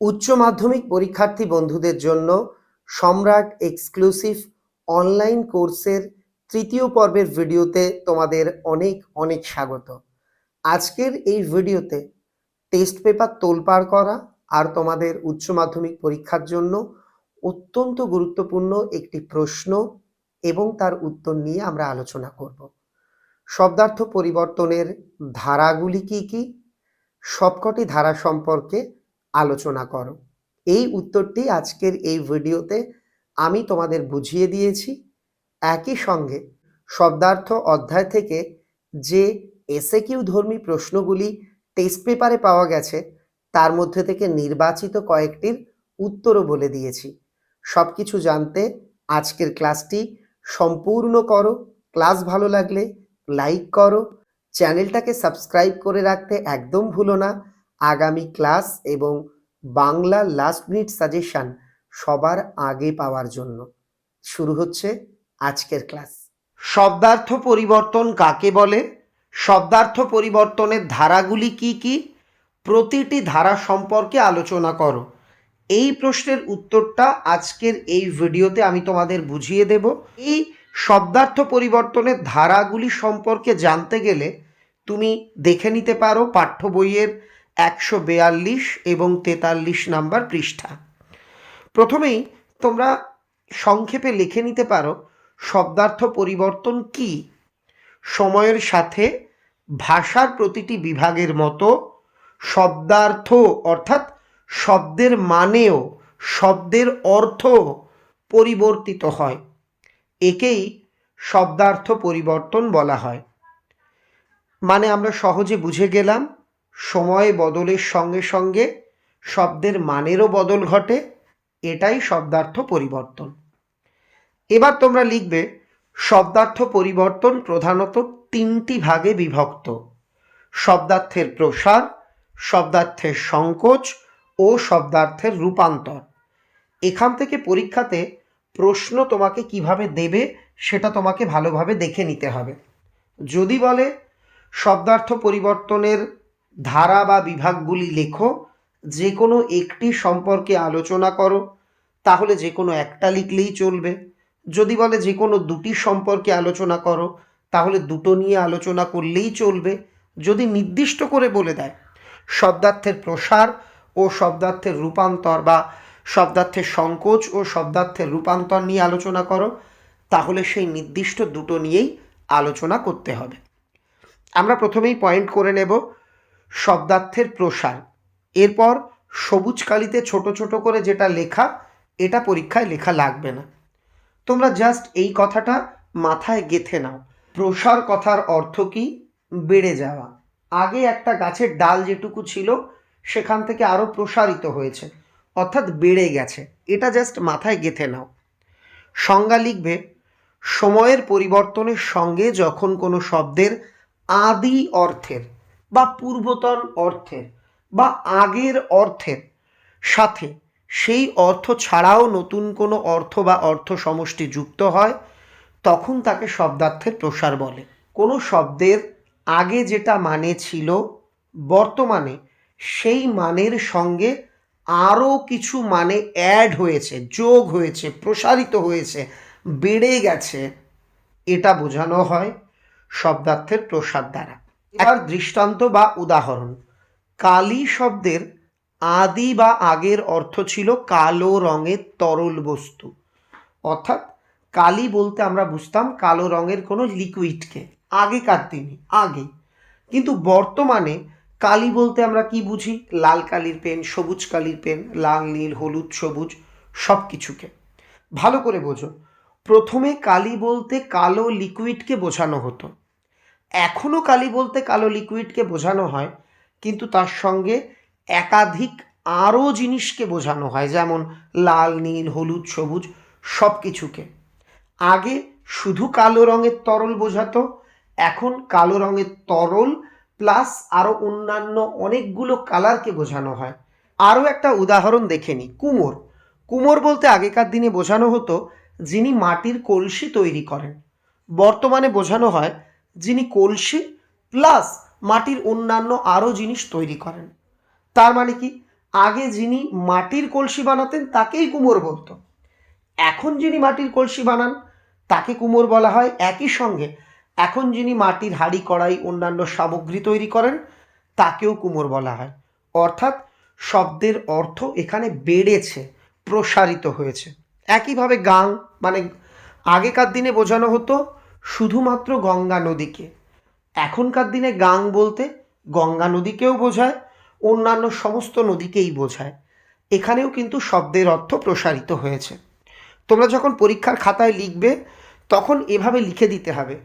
উচ্চ মাধ্যমিক পরীক্ষার্থী বন্ধুদের জন্য সম্রাট এক্সক্লুসিভ অনলাইন কোর্সের তৃতীয় পর্বের ভিডিওতে তোমাদের অনেক অনেক স্বাগত। আজকের এই ভিডিওতে টেস্ট পেপার তোলপাড় করা আর তোমাদের উচ্চ মাধ্যমিক পরীক্ষার জন্য অত্যন্ত গুরুত্বপূর্ণ একটি প্রশ্ন এবং তার উত্তর নিয়ে আমরা আলোচনা করব। শব্দার্থ পরিবর্তনের ধারাগুলি কি কি? সবকটি ধারা সম্পর্কে আলোচনা করো। এই উত্তরটি আজকের এই ভিডিওতে আমি তোমাদের বুঝিয়ে দিয়েছি। একই সঙ্গে শব্দার্থ অধ্যায় থেকে যে এসে কিউ ধর্মী প্রশ্নগুলি টেস্ট পেপারে পাওয়া গেছে, তার মধ্যে থেকে নির্বাচিত কয়েকটির উত্তরও বলে দিয়েছি। সব কিছু জানতে আজকের ক্লাসটি সম্পূর্ণ করো। ক্লাস ভালো লাগলে লাইক করো। চ্যানেলটাকে সাবস্ক্রাইব করে রাখতে একদম ভুলো না। আগামী ক্লাস এবং বাংলা লাস্ট মিনিট সাজেশন সবার আগে পাওয়ার জন্য। শুরু হচ্ছে আজকের ক্লাস। শব্দার্থ পরিবর্তন কাকে বলে? শব্দার্থ পরিবর্তনের ধারাগুলি কি কি? প্রতিটি ধারা সম্পর্কে আলোচনা করো। এই প্রশ্নের উত্তরটা আজকের এই ভিডিওতে আমি তোমাদের বুঝিয়ে দেব। এই শব্দার্থ পরিবর্তনের ধারাগুলি সম্পর্কে জানতে গেলে তুমি দেখে নিতে পারো পাঠ্য বইয়ের একশো বেয়াল্লিশ এবং তেতাল্লিশ নাম্বার পৃষ্ঠা। প্রথমেই তোমরা সংক্ষেপে লিখে নিতে পারো শব্দার্থ পরিবর্তন কি। সময়ের সাথে ভাষার প্রতিটি বিভাগের মতো শব্দার্থ অর্থাৎ শব্দের মানেও শব্দের অর্থ পরিবর্তিত হয়। একেই শব্দার্থ পরিবর্তন বলা হয়। মানে আমরা সহজে বুঝে গেলাম সময় বদলের সঙ্গে সঙ্গে শব্দের মানেরও বদল ঘটে, এটাই শব্দার্থ পরিবর্তন। এবার তোমরা লিখবে, শব্দার্থ পরিবর্তন প্রধানত তিনটি ভাগে বিভক্ত। শব্দার্থের প্রসার, শব্দার্থের সংকোচ ও শব্দার্থের রূপান্তর। এখান থেকে পরীক্ষাতে প্রশ্ন তোমাকে কীভাবে দেবে সেটা তোমাকে ভালোভাবে দেখে নিতে হবে। যদি বলে, শব্দার্থ পরিবর্তনের ধারা বা বিভাগগুলি লেখো, যে কোনো একটি সম্পর্কে আলোচনা করো, তাহলে যে কোনো একটা লিখলেই চলবে। যদি বলে যে কোনো দুটি সম্পর্কে আলোচনা করো, তাহলে দুটো নিয়ে আলোচনা করলেই চলবে। যদি নির্দিষ্ট করে বলে দেয়, শব্দার্থের প্রসার ও শব্দার্থের রূপান্তর বা শব্দার্থের সংকোচ ও শব্দার্থের রূপান্তর নিয়ে আলোচনা করো, তাহলে সেই নির্দিষ্ট দুটো নিয়েই আলোচনা করতে হবে। আমরা প্রথমেই পয়েন্ট করে নেব শব্দার্থের প্রসার। এরপর সবুজ কালিতে ছোট ছোট করে যেটা লেখা, এটা পরীক্ষায় লেখা লাগবে না। তোমরা জাস্ট এই কথাটা মাথায় গেথে নাও। প্রসার কথার অর্থ কি? বেড়ে যাওয়া। আগে একটা গাছের ডাল যেটুকু ছিল, সেখান থেকে আরও প্রসারিত হয়েছে, অর্থাৎ বেড়ে গেছে। এটা জাস্ট মাথায় গেথে নাও। সংজ্ঞা লিখবে, সময়ের পরিবর্তনের সঙ্গে যখন কোনো শব্দের আদি অর্থের বা পূর্বতন অর্থের বা আগের অর্থের সাথে সেই অর্থ ছাড়াও নতুন কোনো অর্থ বা অর্থ সমষ্টি যুক্ত হয়, তখন তাকে শব্দার্থের প্রসার বলে। কোনো শব্দের আগে যেটা মানে ছিল, বর্তমানে সেই মানের সঙ্গে আরও কিছু মানে অ্যাড হয়েছে, যোগ হয়েছে, প্রসারিত হয়েছে, বেড়ে গেছে, এটা বোঝানো হয় শব্দার্থের প্রসার দ্বারা। এবার দৃষ্টান্ত বা উদাহরণ। কালি শব্দের আদি বা আগের অর্থ ছিল কালো রঙের তরল বস্তু। অর্থাৎ কালি বলতে আমরা বুঝতাম কালো রঙের কোনো লিকুইডকে আগেকার দিনে আগে। কিন্তু বর্তমানে কালি বলতে আমরা কি বুঝি? লাল কালির পেন সবুজ কালির পেন লাল নীল হলুদ সবুজ সব কিছুকে ভালো করে বোঝো। প্রথমে কালি বলতে কালো লিকুইডকে বোঝানো হতো। এখনও কালি বলতে কালো লিকুইডকে বোঝানো হয়, কিন্তু তার সঙ্গে একাধিক আরও জিনিসকে বোঝানো হয়, যেমন লাল, নীল, হলুদ, সবুজ সব কিছুকে আগে শুধু কালো রঙের তরল বোঝাতো, এখন কালো রঙের তরল প্লাস আরও অন্যান্য অনেকগুলো কালারকে বোঝানো হয়। আরও একটা উদাহরণ দেখে নিই, কুমোর। কুমোর বলতে আগেকার দিনে বোঝানো হতো যিনি মাটির কলসি তৈরি করেন। বর্তমানে বোঝানো হয় যিনি কলসি প্লাস মাটির অন্যান্য আরও জিনিস তৈরি করেন। তার মানে কি? আগে যিনি মাটির কলসি বানাতেন, তাকেই কুমোর বলতো। এখন যিনি মাটির কলসি বানান, তাকে কুমোর বলা হয় একই সঙ্গে। এখন যিনি মাটির হাঁড়ি, কড়াই, অন্যান্য সামগ্রী তৈরি করেন, তাকেও কুমোর বলা হয়। অর্থাৎ শব্দের অর্থ এখানে বেড়েছে, প্রসারিত হয়েছে। একইভাবে গাং মানে আগেকার দিনে বোঝানো হতো শুধুমাত্র গঙ্গা নদীকে। এখনকার দিনে গাং বলতে গঙ্গা নদীকেও বোঝায়, অন্যান্য সমস্ত নদীকেই বোঝায়। এখানেও কিন্তু শব্দের অর্থ প্রসারিত হয়েছে। তোমরা যখন পরীক্ষার খাতায় লিখবে, তখন এভাবে লিখে দিতে হবে।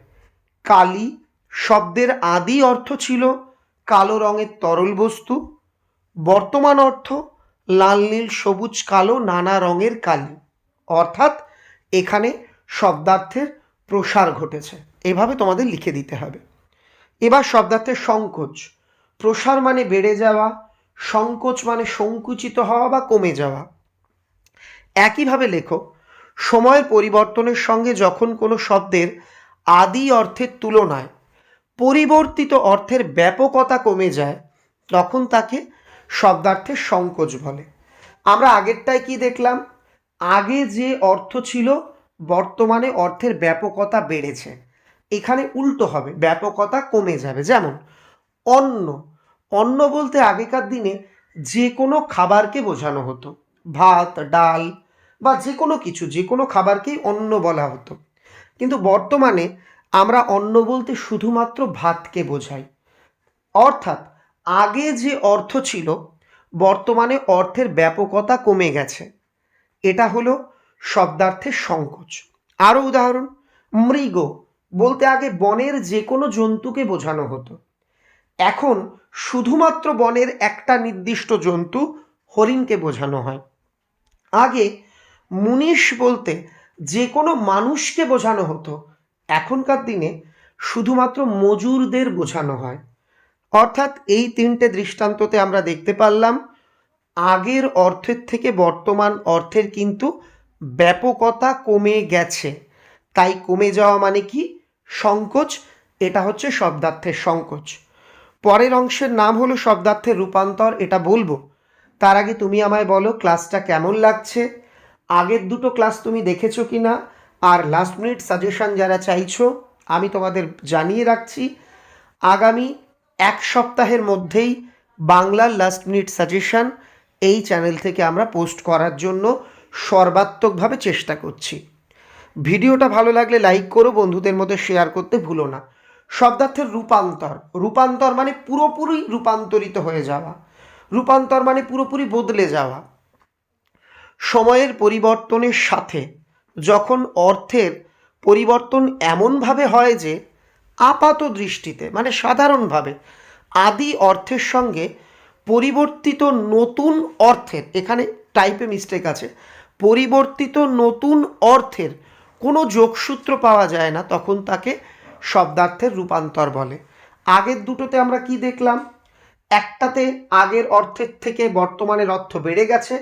কালি শব্দের আদি অর্থ ছিল কালো রঙের তরল বস্তু। বর্তমান অর্থ লাল, নীল, সবুজ, কালো, নানা রঙের কালি। অর্থাৎ এখানে শব্দার্থের প্রসার ঘটেছে। এভাবে তোমাদের লিখে দিতে হবে। এবার শব্দার্থের সংকোচ। প্রসার মানে বেড়ে যাওয়া, সংকোচ মানে সংকুচিত হওয়া বা কমে যাওয়া। একইভাবে লেখো, সময়ের পরিবর্তনের সঙ্গে যখন কোনো শব্দের আদি অর্থের তুলনায় পরিবর্তিত অর্থের ব্যাপকতা কমে যায়, তখন তাকে শব্দার্থের সংকোচ বলে। আমরা আগেরটায় কি দেখলাম? আগে যে অর্থ ছিল বর্তমানে অর্থের ব্যাপকতা বেড়েছে। এখানে উল্টো হবে, ব্যাপকতা কমে যাবে। যেমন, অন্ন। অন্ন বলতে আগেকার দিনে যে কোনো খাবারকে বোঝানো হতো। ভাত, ডাল বা যে কোনো কিছু যে কোনো খাবারকেই অন্ন বলা হতো। কিন্তু বর্তমানে আমরা অন্ন বলতে শুধুমাত্র ভাতকে বোঝাই। অর্থাৎ, আগে যে অর্থ ছিল, বর্তমানে অর্থের ব্যাপকতা কমে গেছে। এটা হলো শব্দার্থের সংকোচ। আরও উদাহরণ, মৃগ বলতে আগে বনের যে কোনো জন্তুকে বোঝানো হতো। এখন শুধুমাত্র বনের একটা নির্দিষ্ট জন্তু হরিণকে বোঝানো হয়। আগে মুনিশ বলতে যে কোনো মানুষকে বোঝানো হতো। এখনকার দিনে শুধুমাত্র মজুরদের বোঝানো হয়। অর্থাৎ এই তিনটে দৃষ্টান্ততে আমরা দেখতে পারলাম, আগের অর্থের থেকে বর্তমান অর্থের কিন্তু ব্যাপকতা কমে গেছে। তাই কমে যাওয়া মানে কি? সংকোচ, এটা হচ্ছে শব্দার্থের সংকোচ। পরের অংশের নাম হলো শব্দার্থের রূপান্তর, এটা বলব। তার আগে তুমি আমায় বলো, ক্লাসটা কেমন লাগছে? আগের দুটো ক্লাস তুমি দেখেছ কি না আর লাস্ট মিনিট সাজেশন যারা চাইছো, আমি তোমাদের জানিয়ে রাখছি। আগামী এক সপ্তাহের মধ্যেই বাংলার লাস্ট মিনিট সাজেশন এই চ্যানেল থেকে আমরা পোস্ট করার জন্য সর্বাত্মকভাবে চেষ্টা করছি। ভিডিওটা ভালো লাগলে লাইক করো, বন্ধুদের মধ্যে শেয়ার করতে ভুলো না। শব্দার্থের রূপান্তর। রূপান্তর মানে পুরোপুরি রূপান্তরিত হয়ে যাওয়া। রূপান্তর মানে পুরোপুরি বদলে যাওয়া। সময়ের পরিবর্তনের সাথে যখন অর্থের পরিবর্তন এমনভাবে হয় যে আপাত দৃষ্টিতে মানে সাধারণভাবে আদি অর্থের সঙ্গে পরিবর্তিত নতুন অর্থের, এখানে টাইপে মিস্টেক আছে পরিবর্তিত নতুন অর্থের কোনো যোগসূত্র পাওয়া যায় না, তখন তাকে শব্দার্থের রূপান্তর বলে। আগের দুটোতে আমরা কি দেখলাম? একটাতে আগের অর্থের থেকে বর্তমানের অর্থ বেড়ে গেছে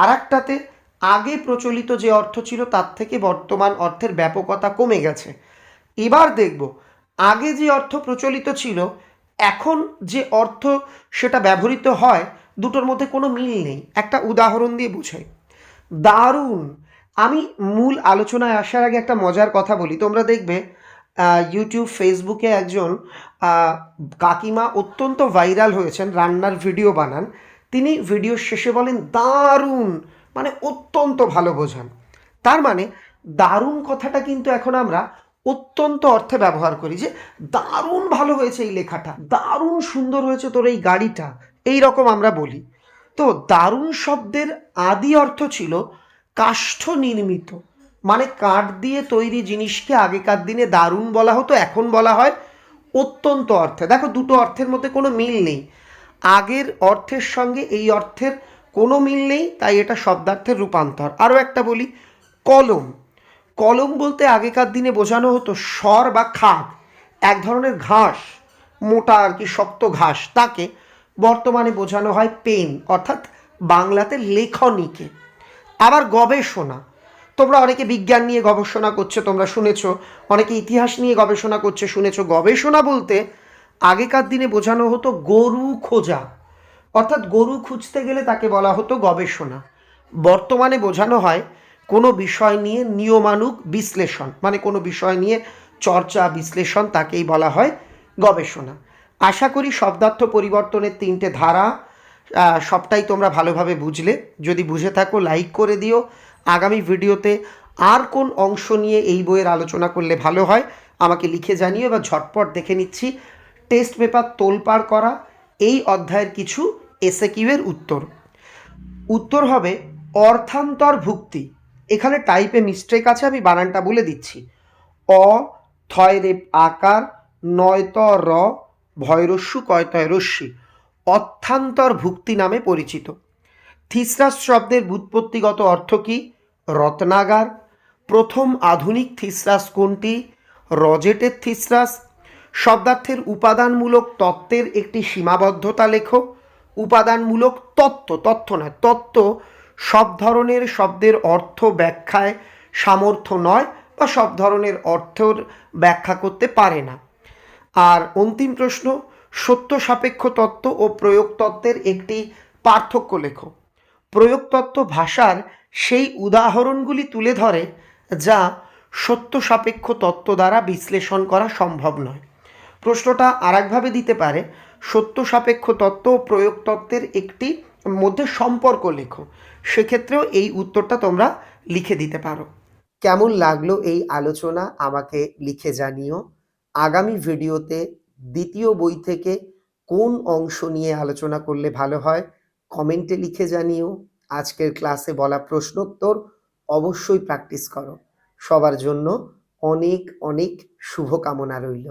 আর একটাতে আগে প্রচলিত যে অর্থ ছিল তার থেকে বর্তমান অর্থের ব্যাপকতা কমে গেছে। এবার দেখব, আগে যে অর্থ প্রচলিত ছিল, এখন যে অর্থ সেটা ব্যবহৃত হয়, দুটোর মধ্যে কোনো মিল নেই। একটা উদাহরণ দিয়ে বুঝাই। দারুণ। আমি মূল আলোচনায় আসার আগে একটা মজার কথা বলি। তোমরা দেখবে ইউটিউব ফেসবুকে একজন কাকিমা অত্যন্ত ভাইরাল হয়েছেন, রান্নার ভিডিও বানান। তিনি ভিডিও শেষে বলেন, দারুণ! মানে অত্যন্ত ভালো বোঝান। তার মানে দারুণ কথাটা কিন্তু এখন আমরা অত্যন্ত অর্থে ব্যবহার করি যে, দারুণ ভালো হয়েছে এই লেখাটা। দারুণ সুন্দর হয়েছে তোর এই গাড়িটা। এই রকম আমরা বলি। তো দারুণ শব্দের আদি অর্থ ছিল কাষ্ঠ নির্মিত। মানে কাঠ দিয়ে তৈরি জিনিসকে আগেকার দিনে দারুণ বলা হতো, এখন বলা হয় অত্যন্ত অর্থে। দেখো, দুটো অর্থের মধ্যে কোনো মিল নেই। আগের অর্থের সঙ্গে এই অর্থের কোনো মিল নেই, তাই এটা শব্দার্থের রূপান্তর। আরও একটা বলি, কলম। কলম বলতে আগেকার দিনে বোঝানো হতো স্বর বা খাদ, এক ধরনের ঘাস, মোটা আর কি শক্ত ঘাস, তাকে বর্তমানে বোঝানো হয় পেন, অর্থাৎ বাংলাতে লেখনীকে। আবার গবেষণা। তোমরা অনেকে বিজ্ঞান নিয়ে গবেষণা করছে, তোমরা শুনেছো। অনেকে ইতিহাস নিয়ে গবেষণা করছে, শুনেছ। গবেষণা বলতে আগেকার দিনে বোঝানো হতো গরু খোঁজা। অর্থাৎ গরু খুঁজতে গেলে তাকে বলা হতো গবেষণা। বর্তমানে বোঝানো হয় কোনো বিষয় নিয়ে নিয়মানুগ বিশ্লেষণ মানে কোনো বিষয় নিয়ে চর্চা বিশ্লেষণ তাকেই বলা হয় গবেষণা। আশা করি শব্দার্থ পরিবর্তনের তিনটে ধারা সবটাই তোমরা ভালোভাবে বুঝলে। যদি বুঝে থাকো, লাইক করে দিও। আগামী ভিডিওতে আর কোন অংশ নিয়ে এই বইয়ের আলোচনা করলে ভালো হয়, আমাকে লিখে জানিও এবার ঝটপট দেখে নিচ্ছি। টেস্ট পেপার তোলপাড় করা, এই অধ্যায়ের কিছু এসে কিউয়ের উত্তর। উত্তর হবে, অর্থান্তর ভুক্তি। এখানে টাইপে মিস্টেক আছে, আমি বানানটা বলে দিচ্ছি। অ থয় রেপ আকার, নয়ত র ভয়রস্যু কয়তয় রস্যি অর্থান্তর ভুক্তি নামে পরিচিত। থিসরাস শব্দের ব্যুৎপত্তিগত অর্থ কী? রত্নাগার। প্রথম আধুনিক থিসরাস কোনটি? রজেটের থিসরাস। শব্দার্থের উপাদানমূলক তত্ত্বের একটি সীমাবদ্ধতা লেখো। উপাদানমূলক তত্ত্ব তথ্য নয়, তত্ত্ব সব ধরনের শব্দের অর্থ ব্যাখ্যায় সামর্থ্য নয় বা সব ধরনের অর্থর ব্যাখ্যা করতে পারে না। আর অন্তিম প্রশ্ন, সত্য সাপেক্ষ তত্ত্ব ও প্রয়োগ তত্ত্বের একটি পার্থক্য লেখো। প্রয়োগ তত্ত্ব ভাষার সেই উদাহরণগুলি তুলে ধরে যা সত্য সাপেক্ষ তত্ত্ব দ্বারা বিশ্লেষণ করা সম্ভব নয়। প্রশ্নটা আরেকভাবে দিতে পারে, সত্য সাপেক্ষ তত্ত্ব ও প্রয়োগ তত্ত্বের একটি মধ্যে সম্পর্ক লেখো। সেক্ষেত্রেও এই উত্তরটা তোমরা লিখে দিতে পারো। কেমন লাগল এই আলোচনা? আমাকে লিখে জানিও। আগামী ভিডিওতে দ্বিতীয় বই থেকে কোন অংশ নিয়ে আলোচনা করলে ভালো হয়, কমেন্টে লিখে জানিও। আজকের ক্লাসে বলা প্রশ্নোত্তর অবশ্যই প্র্যাকটিস করো। সবার জন্য অনেক অনেক শুভকামনা রইল।